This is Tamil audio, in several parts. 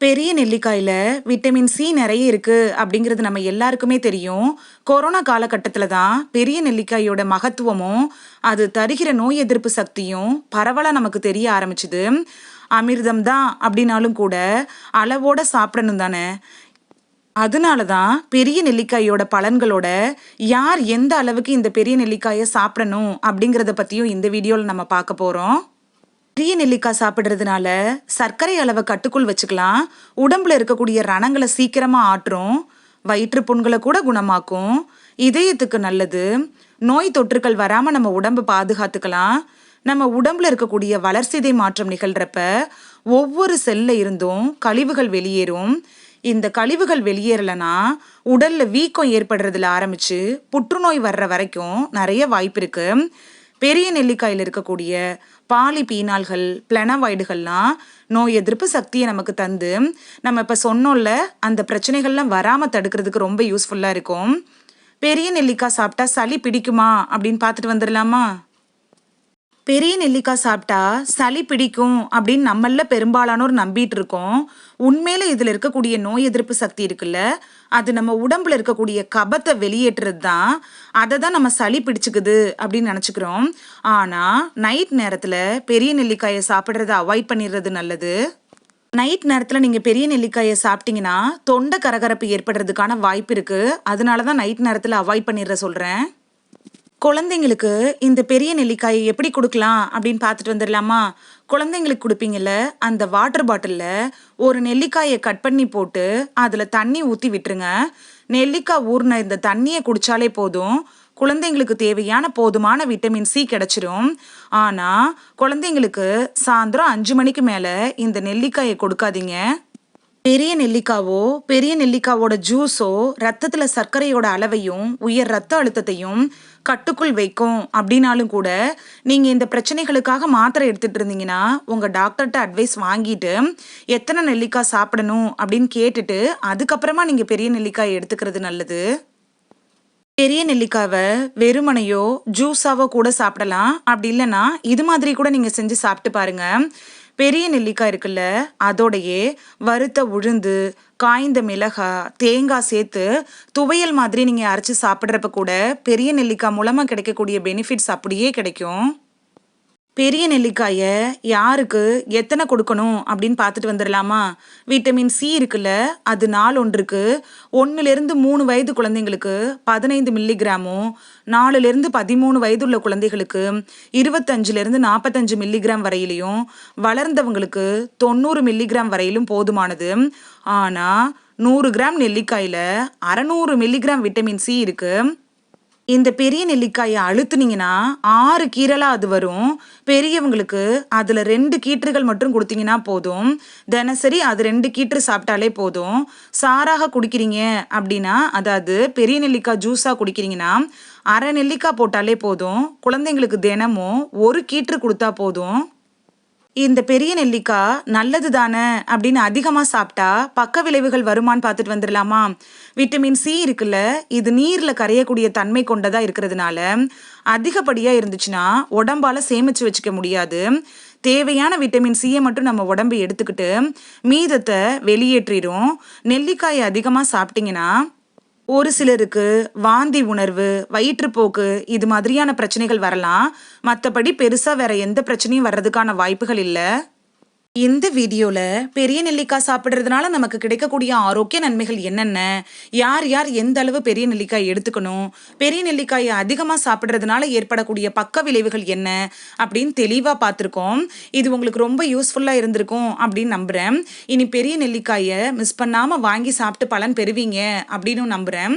பெரிய நெல்லிக்காயில் விட்டமின் சி நிறைய இருக்குது அப்படிங்கிறது நம்ம எல்லாருக்குமே தெரியும். கொரோனா காலகட்டத்தில் தான் பெரிய நெல்லிக்காயோட மகத்துவமும் அது தருகிற நோய் எதிர்ப்பு சக்தியும் பரவலாக நமக்கு தெரிய ஆரம்பிச்சுது. அமிர்தம் தான் அப்படின்னாலும் கூட அளவோட சாப்பிடணும் தானே. அதனால தான் பெரிய நெல்லிக்காயோட பலன்களோட யார் எந்த அளவுக்கு இந்த பெரிய நெல்லிக்காயை சாப்பிடணும் அப்படிங்கிறத பற்றியும் இந்த வீடியோவில் நம்ம பார்க்க போகிறோம் டீ நெல்லிக்காய் சாப்பிட்றதுனால சர்க்கரை அளவை கட்டுக்குள் வச்சுக்கலாம். உடம்புல இருக்கக்கூடிய ரணங்களை சீக்கிரமாக ஆற்றும். வயிற்று புண்களை கூட குணமாக்கும். இதயத்துக்கு நல்லது. நோய் தொற்றுக்கள் வராமல் நம்ம உடம்பு பாதுகாத்துக்கலாம். நம்ம உடம்புல இருக்கக்கூடிய வளர்சிதை மாற்றம் நிகழ்கிறப்ப ஒவ்வொரு செல்ல இருந்தும் கழிவுகள் வெளியேறும். இந்த கழிவுகள் வெளியேறலைன்னா உடல்ல வீக்கம் ஏற்படுறதுல ஆரம்பிச்சு புற்றுநோய் வர்ற வரைக்கும் நிறைய வாய்ப்பு இருக்கு. பெரிய நெல்லிக்காயில் இருக்கக்கூடிய பாலி பீனால்கள் பிளனவாய்டுகள்லாம் நோய் எதிர்ப்பு சக்தியை நமக்கு தந்து நம்ம இப்போ சொன்னோம்ல அந்த பிரச்சனைகள்லாம் வராமல் தடுக்கிறதுக்கு ரொம்ப யூஸ்ஃபுல்லாக இருக்கும். பெரிய நெல்லிக்காய் சாப்பிட்டா சளி பிடிக்குமா அப்படின்னு பார்த்துட்டு வந்துடலாமா பெரிய நெல்லிக்காய் சாப்பிட்டா சளி பிடிக்கும் அப்படின்னு நம்மள பெரும்பாலானோர் நம்பிட்டு இருக்கோம். உண்மையில இதில் இருக்கக்கூடிய நோய் எதிர்ப்பு சக்தி இருக்குல்ல அது நம்ம உடம்புல இருக்கக்கூடிய கபத்தை வெளியேற்றுறது தான் அதை தான் நம்ம சளி பிடிச்சுக்குது அப்படின்னு நினச்சிக்கிறோம். ஆனால் நைட் நேரத்தில் பெரிய நெல்லிக்காயை சாப்பிட்றத அவாய்ட் பண்ணிடுறது நல்லது. நைட் நேரத்தில் நீங்கள் பெரிய நெல்லிக்காயை சாப்பிட்டீங்கன்னா தொண்டை கரகரப்பு ஏற்படுறதுக்கான வாய்ப்பு இருக்குது அதனால தான் நைட் நேரத்தில் அவாய்ட் பண்ணிடுற சொல்கிறேன் குழந்தைங்களுக்கு இந்த பெரிய நெல்லிக்காயை எப்படி கொடுக்கலாம் அப்படின்னு பார்த்துட்டு வந்துடலாமா? குழந்தைங்களுக்கு கொடுப்பீங்கல்ல அந்த வாட்டர் பாட்டிலில் ஒரு நெல்லிக்காயை கட் பண்ணி போட்டு அதில் தண்ணி ஊற்றி விட்டுருங்க. நெல்லிக்காய் ஊறின இந்த தண்ணியை குடித்தாலே போதும். குழந்தைங்களுக்கு தேவையான போதுமான விட்டமின் சி கிடைச்சிரும். ஆனால் குழந்தைங்களுக்கு சாயந்தரம் அஞ்சு மணிக்கு மேலே இந்த நெல்லிக்காயை கொடுக்காதீங்க. பெரிய நெல்லிக்காவோ பெரிய நெல்லிக்காவோட ஜூஸோ ரத்தத்தில் சர்க்கரையோட அளவையும் உயர் ரத்த அழுத்தத்தையும் கட்டுக்குள் வைக்கும் அப்படின்னாலும் கூட நீங்கள் இந்த பிரச்சனைகளுக்காக மாத்திரை எடுத்துகிட்டு இருந்தீங்கன்னா உங்கள் டாக்டர்கிட்ட அட்வைஸ் வாங்கிட்டு எத்தனை நெல்லிக்காய் சாப்பிடணும் அப்படின்னு கேட்டுட்டு அதுக்கப்புறமா நீங்கள் பெரிய நெல்லிக்காய் எடுத்துக்கிறது நல்லது. பெரிய நெல்லிக்காவை வெறுமனையோ ஜூஸாவோ கூட சாப்பிடலாம். அப்படி இல்லைன்னா இது மாதிரி கூட நீங்கள் செஞ்சு சாப்பிட்டு பாருங்கள் பெரிய நெல்லிக்காய் இருக்குல்ல அதோடையே வறுத்த உளுந்து காய்ந்த மிளகாய் தேங்காய் சேர்த்து துவையல் மாதிரி நீங்கள் அரைச்சி சாப்பிட்றப்ப கூட பெரிய நெல்லிக்காய் மூலமாக கிடைக்கக்கூடிய பெனிஃபிட்ஸ் அப்படியே கிடைக்கும். பெரிய நெல்லிக்காயை யாருக்கு எத்தனை கொடுக்கணும் அப்படின்னு பார்த்துட்டு வந்துடலாமா விட்டமின் சி இருக்குல்ல அது நாள் ஒன்றுக்கு ஒன்றுலேருந்து மூணு வயது குழந்தைங்களுக்கு பதினைந்து மில்லிகிராமும் நாலுலேருந்து பதிமூணு வயதுள்ள குழந்தைகளுக்கு இருபத்தஞ்சிலேருந்து நாற்பத்தஞ்சு மில்லிகிராம் வரையிலையும் வளர்ந்தவங்களுக்கு தொண்ணூறு மில்லிகிராம் வரையிலும் போதுமானது. ஆனால் நூறு கிராம் நெல்லிக்காயில் அறநூறு மில்லிகிராம் விட்டமின் சி இருக்குது இந்த பெரிய நெல்லிக்காயை அழுத்துனீங்கன்னா ஆறு கீரலாக அது வரும். பெரியவங்களுக்கு அதில் ரெண்டு கீற்றுகள் மட்டும் கொடுத்தீங்கன்னா போதும். தினசரி அது ரெண்டு கீற்று சாப்பிட்டாலே போதும். சாராக குடிக்கிறீங்க அப்படின்னா அதாவது பெரிய நெல்லிக்காய் ஜூஸாக குடிக்கிறீங்கன்னா அரை நெல்லிக்காய் போட்டாலே போதும். குழந்தைங்களுக்கு தினமும் ஒரு கீற்று கொடுத்தா போதும். இந்த பெரிய நெல்லிக்காய் நல்லது தானே அப்படின்னு அதிகமாக சாப்பிட்டா பக்க விளைவுகள் வருமானு பார்த்துட்டு வந்துடலாமா? விட்டமின் சி இருக்குல்ல இது நீரில் கரையக்கூடிய தன்மை கொண்டதாக இருக்கிறதுனால அதிகப்படியாக இருந்துச்சுன்னா உடம்பால் சேமித்து வச்சுக்க முடியாது. தேவையான விட்டமின் சியை மட்டும் நம்ம உடம்பு எடுத்துக்கிட்டு மீதத்தை வெளியேற்றிடும் நெல்லிக்காயை அதிகமாக சாப்பிட்டீங்கன்னா ஒரு சிலருக்கு வாந்தி உணர்வு வயிற்றுப்போக்கு இது மாதிரியான பிரச்சனைகள் வரலாம். மற்றபடி பெருசாக வேற எந்த பிரச்சனையும் வர்றதுக்கான வாய்ப்புகள் இல்லை. இந்த வீடியோவில் பெரிய நெல்லிக்காய் சாப்பிட்றதுனால நமக்கு கிடைக்கக்கூடிய ஆரோக்கிய நன்மைகள் என்னென்ன? யார் யார் எந்த அளவு பெரிய நெல்லிக்காய் எடுத்துக்கணும்? பெரிய நெல்லிக்காயை அதிகமாக சாப்பிட்றதுனால ஏற்படக்கூடிய பக்க விளைவுகள் என்ன? அப்படின்னு தெளிவாக பார்த்துருக்கோம். இது உங்களுக்கு ரொம்ப யூஸ்ஃபுல்லாக இருந்திருக்கும் அப்படின்னு நம்புகிறேன் இனி பெரிய நெல்லிக்காயை மிஸ் பண்ணாமல் வாங்கி சாப்பிட்டு பலன் பெறுவீங்க அப்படின்னு நம்புகிறேன்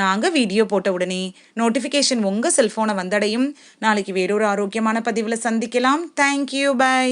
நாங்கள் வீடியோ போட்ட உடனே நோட்டிஃபிகேஷன் உங்கள் செல்ஃபோனை வந்தடையும். நாளைக்கு வேறொரு ஆரோக்கியமான பதிவில் சந்திக்கலாம். Thank you bye